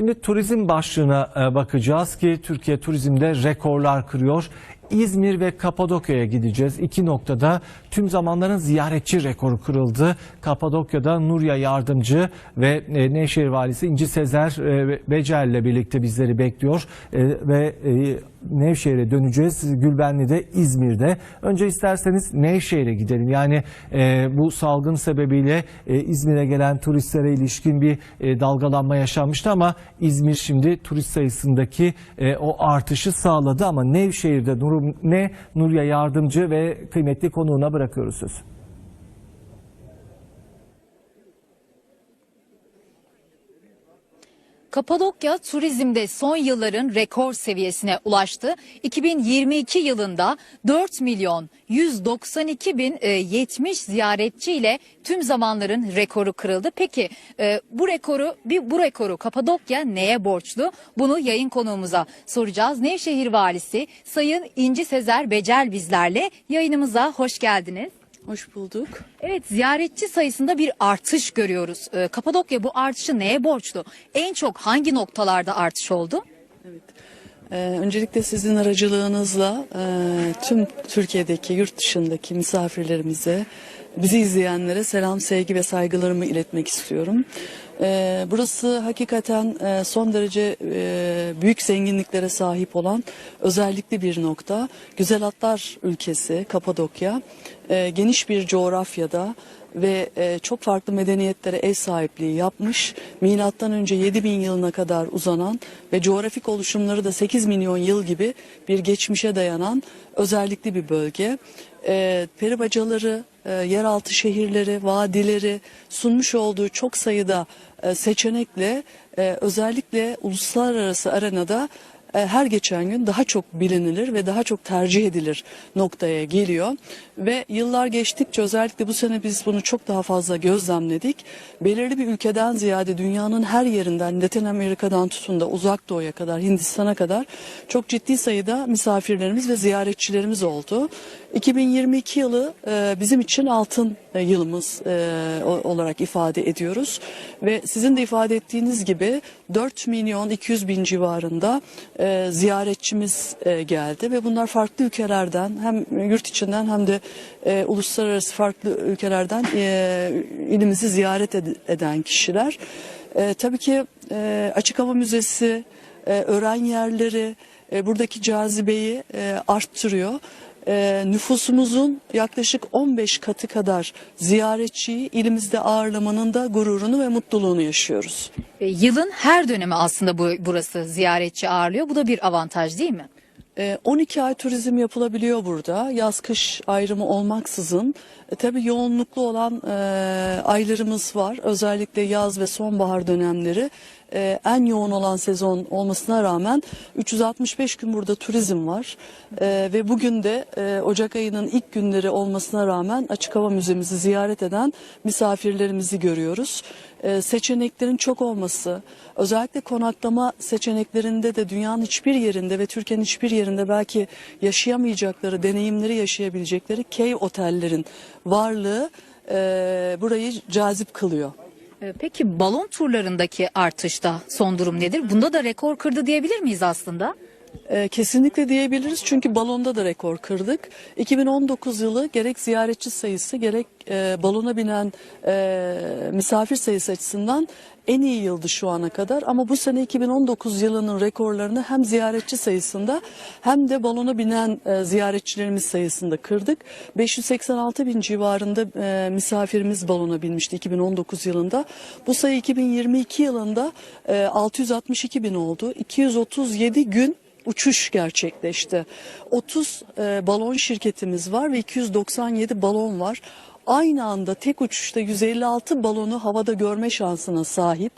Şimdi turizm başlığına e, bakacağız ki Türkiye turizmde rekorlar kırıyor. İzmir ve Kapadokya'ya gideceğiz. İki noktada tüm zamanların ziyaretçi rekoru kırıldı. Kapadokya'da Nurya Yardımcı ve e, Nevşehir Valisi İnci Sezer e, Becer ile birlikte bizleri bekliyor. Ve Nevşehir'e döneceğiz. Gülbenli'de, İzmir'de. Önce isterseniz Nevşehir'e gidelim. Yani e, bu salgın sebebiyle e, İzmir'e gelen turistlere ilişkin bir e, dalgalanma yaşanmıştı ama İzmir şimdi turist sayısındaki e, o artışı sağladı ama Nevşehir'de durum ne? Nurya Yardımcı ve kıymetli konuğuna bırakıyoruz sözü. Kapadokya turizmde son yılların rekor seviyesine ulaştı. 2022 yılında 4 milyon 192 bin e, 70 ziyaretçi ile tüm zamanların rekoru kırıldı. Peki e, bu rekoru bir bu rekoru Kapadokya neye borçlu? Bunu yayın konuğumuza soracağız. Nevşehir Valisi Sayın İnci Sezer Becel bizlerle yayınımıza hoş geldiniz. Hoş bulduk. Evet ziyaretçi sayısında bir artış görüyoruz. Ee, Kapadokya bu artışı neye borçlu? En çok hangi noktalarda artış oldu? Ee, öncelikle sizin aracılığınızla e, tüm Türkiye'deki, yurt dışındaki misafirlerimize, bizi izleyenlere selam, sevgi ve saygılarımı iletmek istiyorum. Ee, burası hakikaten e, son derece e, büyük zenginliklere sahip olan özellikle bir nokta. Güzel Atlar ülkesi Kapadokya, e, geniş bir coğrafyada ve çok farklı medeniyetlere ev sahipliği yapmış. Milattan önce 7000 yılına kadar uzanan ve coğrafik oluşumları da 8 milyon yıl gibi bir geçmişe dayanan özellikli bir bölge. Peribacaları, e, yeraltı şehirleri, vadileri sunmuş olduğu çok sayıda e, seçenekle e, özellikle uluslararası arenada her geçen gün daha çok bilinilir ve daha çok tercih edilir noktaya geliyor. Ve yıllar geçtikçe özellikle bu sene biz bunu çok daha fazla gözlemledik. Belirli bir ülkeden ziyade dünyanın her yerinden Latin Amerika'dan tutun da uzak doğuya kadar Hindistan'a kadar çok ciddi sayıda misafirlerimiz ve ziyaretçilerimiz oldu. 2022 yılı e, bizim için altın e, yılımız e, olarak ifade ediyoruz. Ve sizin de ifade ettiğiniz gibi 4 milyon 200 bin civarında e, ziyaretçimiz e, geldi ve bunlar farklı ülkelerden hem yurt içinden hem de e, uluslararası farklı ülkelerden e, ilimizi ziyaret ed- eden kişiler. E, tabii ki e, Açık Hava Müzesi, e, öğren yerleri e, buradaki cazibeyi e, arttırıyor. E, nüfusumuzun yaklaşık 15 katı kadar ziyaretçiyi ilimizde ağırlamanın da gururunu ve mutluluğunu yaşıyoruz. Ee, Yılın her dönemi aslında bu burası ziyaretçi ağırlıyor. Bu da bir avantaj değil mi? E, 12 ay turizm yapılabiliyor burada. Yaz kış ayrımı olmaksızın. E, tabii yoğunluklu olan e, aylarımız var. Özellikle yaz ve sonbahar dönemleri e, en yoğun olan sezon olmasına rağmen 365 gün burada turizm var. E, ve bugün de e, Ocak ayının ilk günleri olmasına rağmen Açık Hava Müzemizi ziyaret eden misafirlerimizi görüyoruz. E, seçeneklerin çok olması, özellikle konaklama seçeneklerinde de dünyanın hiçbir yerinde ve Türkiye'nin hiçbir yerinde belki yaşayamayacakları deneyimleri yaşayabilecekleri key otellerin varlığı e, burayı cazip kılıyor. Ee, Peki balon turlarındaki artışta son durum nedir? Bunda da rekor kırdı diyebilir miyiz aslında? E, kesinlikle diyebiliriz çünkü balonda da rekor kırdık. 2019 yılı gerek ziyaretçi sayısı gerek e, balona binen e, misafir sayısı açısından en iyi yıldı şu ana kadar. Ama bu sene 2019 yılının rekorlarını hem ziyaretçi sayısında hem de balona binen e, ziyaretçilerimiz sayısında kırdık. 586 bin civarında e, misafirimiz balona binmişti 2019 yılında. Bu sayı 2022 yılında e, 662 bin oldu. 237 gün uçuş gerçekleşti. 30 e, balon şirketimiz var ve 297 balon var. Aynı anda tek uçuşta 156 balonu havada görme şansına sahip.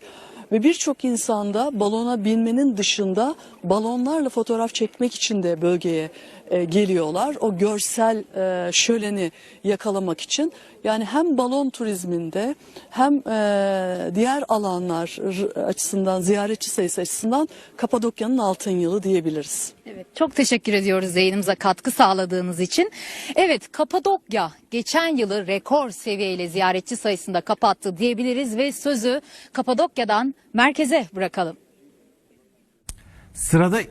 Ve birçok insanda balona binmenin dışında balonlarla fotoğraf çekmek için de bölgeye e, geliyorlar. O görsel e, şöleni yakalamak için. Yani hem balon turizminde hem e, diğer alanlar açısından, ziyaretçi sayısı açısından Kapadokya'nın altın yılı diyebiliriz. Evet, çok teşekkür ediyoruz yayınımıza katkı sağladığınız için. Evet, Kapadokya geçen yılı rekor seviyeyle ziyaretçi sayısında kapattı diyebiliriz ve sözü Kapadokya'dan merkeze bırakalım. Sırada